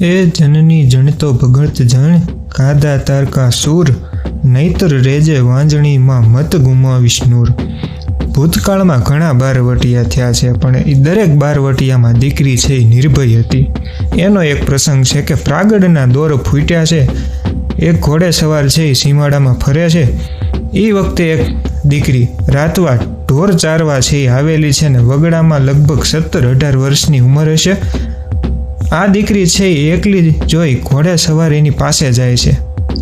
એ જનની જણતો ભગત જાણ કાદા તારકા સૂર નહીતર રેજે વાંજણીમાં મત ગુમાવીશ નૂર. ભૂતકાળમાં ઘણા બારવટિયા થયા છે, પણ એ દરેક બારવટિયામાં દીકરી છે એ નિર્ભય હતી. એનો એક પ્રસંગ છે કે પ્રાગડના દોર ફૂટ્યા છે, એક ઘોડે સવાર છે એ સીમાડામાં ફરે છે. એ વખતે એક દીકરી રાતવા ઢોર ચારવા છે એ આવેલી છે ને વગડામાં લગભગ સત્તર અઢાર વર્ષની ઉંમર હશે. આ દીકરી છે એ એકલી જોઈ ઘોડે સવાર એની પાસે જાય છે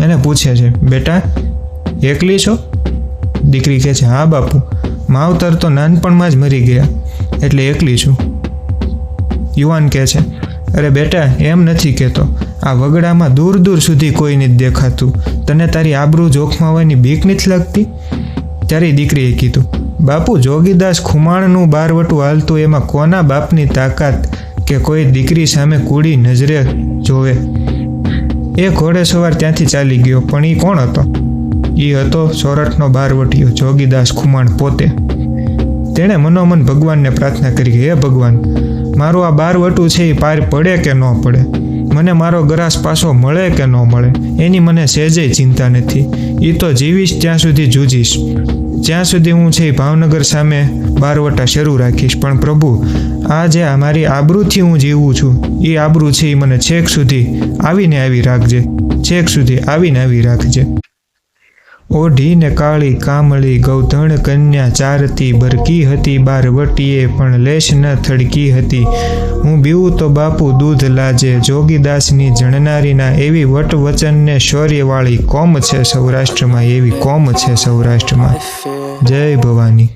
અને પૂછે છે, બેટા, એકલી છો? દીકરી કહે છે, હા, બાપુ, માવતર તો નાનપણમાં જ મરી ગયા, એટલે એકલી છું. યુવાન કહે છે, અરે બેટા, એમ નથી કહેતો. આ વગડામાં દૂર દૂર સુધી કોઈ નથી દેખાતું. તને તારી આબરૂ જોખમાવાની બીક નથી લાગતી? ત્યારે દીકરીએ કીધું, બાપુ, જોગીદાસ ખુમાણનું બારવટું હાલતું એમાં કોના બાપની તાકાત કે કોઈ દીકરી સામે કૂડી નજરે જોવે. એ ઘોડે સવાર ત્યાંથી ચાલી ગયો, પણ એ કોણ હતો? એ હતો સોરઠનો બારવટીયો જોગીદાસ ખુમાણ પોતે. તેણે મનોમન ભગવાનને પ્રાર્થના કરી હે ભગવાન, મારું આ બારવટું છે એ પાર પડે કે ન પડે? મને મારો ગરાસ પાછો મળે કે ન મળે? એની મને સહેજે ચિંતા નથી. એ તો જીવીશ ત્યાં સુધી જૂજીશ. જ્યાં સુધી હું છે ભાવનગર સામે બારવટા શરૂ રાખીશ. પણ પ્રભુ, આ જે મારી આબરૂથી હું જીવું છું એ આબરૂ છે એ મને છેક સુધી આવીને આવી રાખજે. છેક સુધી આવીને આવી રાખજે. ઓઢીને કાળી કામળી ગૌધણ કન્યા ચારતી બરકી હતી બારવટીએ પણ લેશ ન થડકી હતી. હું બીવું તો બાપુ દૂધ લાજે. જોગીદાસની જણનારીના એવી વટ વચનને શૌર્યવાળી કોમ છે સૌરાષ્ટ્રમાં, એવી કોમ છે સૌરાષ્ટ્રમાં. જય ભવાની.